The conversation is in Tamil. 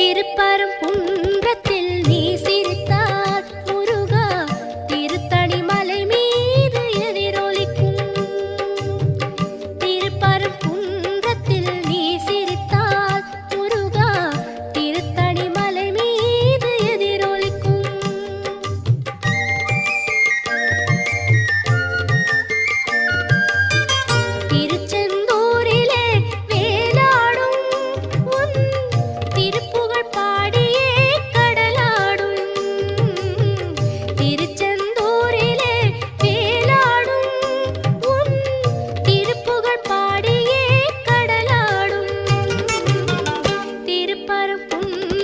திருப்பரம் குன்றத்தில் தன்